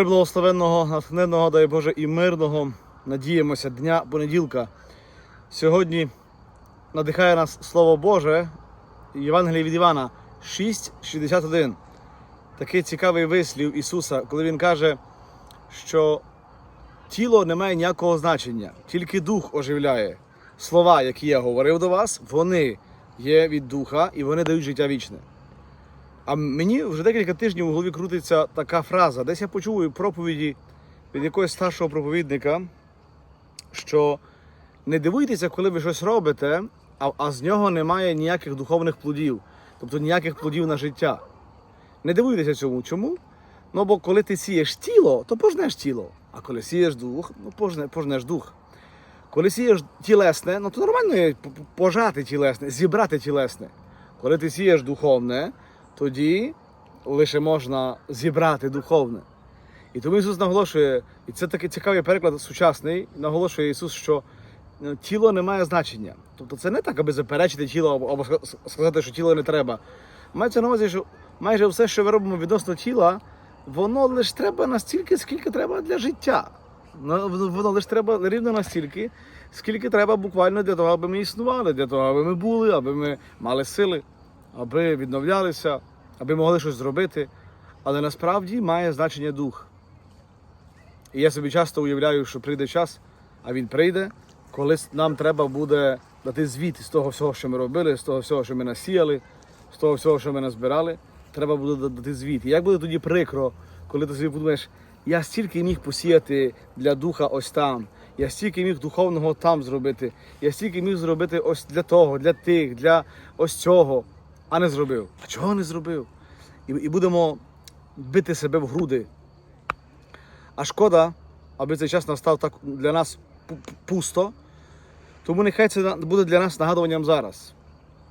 Приблагословенного, натхненного, дай Боже, і мирного, надіємося, дня понеділка. Сьогодні надихає нас Слово Боже, Євангеліє від Івана 6,61. Такий цікавий вислів Ісуса, коли Він каже, що тіло не має ніякого значення, тільки дух оживляє. Слова, які я говорив до вас, вони є від духа і вони дають життя вічне. А мені вже декілька тижнів у голові крутиться така фраза. Десь я почув у проповіді від якогось старшого проповідника, що не дивуйтеся, коли ви щось робите, а, а з нього немає ніяких духовних плодів, тобто ніяких плодів на життя. Не дивуйтеся цьому. Чому? Ну, бо коли ти сієш тіло, то пожнеш тіло. А коли сієш дух, ну пожне, пожнеш дух. Коли сієш тілесне, ну то нормально є пожати тілесне, зібрати тілесне. Коли ти сієш духовне, тоді лише можна зібрати духовне. І тому Ісус наголошує, і це такий цікавий переклад сучасний, наголошує Ісус, що е, тіло не має значення. Тобто це не так, аби заперечити тіло або, сказати, що тіло не треба. Мається на увазі, що майже все, що ми робимо відносно тіла, воно лише треба настільки, скільки треба для життя. Воно лише треба рівно настільки, скільки треба буквально для того, аби ми існували, для того, аби ми були, аби ми мали сили, аби відновлялися, аби могли щось зробити. Але насправді має значення дух. І я собі часто уявляю, що прийде час, а він прийде, коли нам треба буде дати звіт з того всього, що ми робили, з того всього, що ми насіяли, з того всього, що ми назбирали. Треба буде дати звіт. І як буде тоді прикро, коли ти собі подумаєш, я стільки міг посіяти для духа ось там, я стільки міг духовного там зробити, я стільки міг зробити ось для того, для тих, для ось цього, а не зробив. А чого не зробив? І, і будемо бити себе в груди. А шкода, аби цей час настав так для нас пу- пу- пусто. Тому нехай це буде для нас нагадуванням зараз.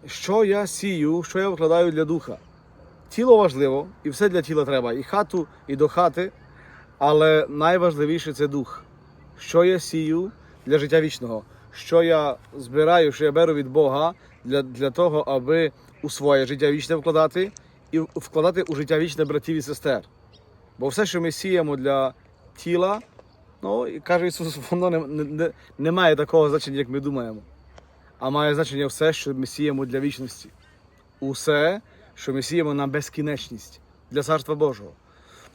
Що я сію, що я вкладаю для духа. Тіло важливо, і все для тіла треба, і хату, і до хати. Але найважливіше це дух. Що я сію для життя вічного, що я збираю, що я беру від Бога для, для того, аби у своє життя вічне вкладати і вкладати у життя вічне братів і сестер. Бо все, що ми сіємо для тіла, ну і каже Ісус, воно не, не, не, має такого значення, як ми думаємо. А має значення все, що ми сіємо для вічності. Усе, що ми сіємо на безкінечність для Царства Божого.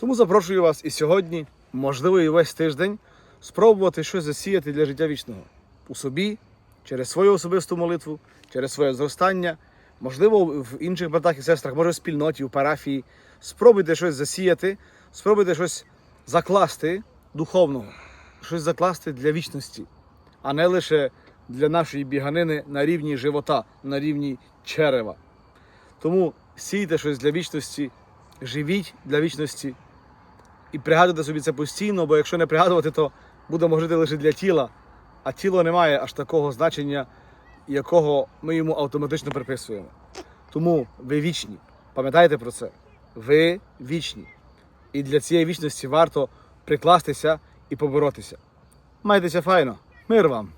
Тому запрошую вас і сьогодні, можливо, і весь тиждень, спробувати щось засіяти для життя вічного у собі, через свою особисту молитву, через своє зростання, можливо, в інших братах і сестрах, може в спільноті, в парафії. Спробуйте щось засіяти, спробуйте щось закласти духовного, щось закласти для вічності, а не лише для нашої біганини на рівні живота, на рівні черева. Тому сійте щось для вічності, живіть для вічності і пригадуйте собі це постійно, бо якщо не пригадувати, то будемо жити лише для тіла, а тіло не має аж такого значення, якого ми йому автоматично приписуємо. Тому ви вічні. Пам'ятайте про це. Ви вічні. І для цієї вічності варто прикластися і поборотися. Майтеся файно. Мир вам!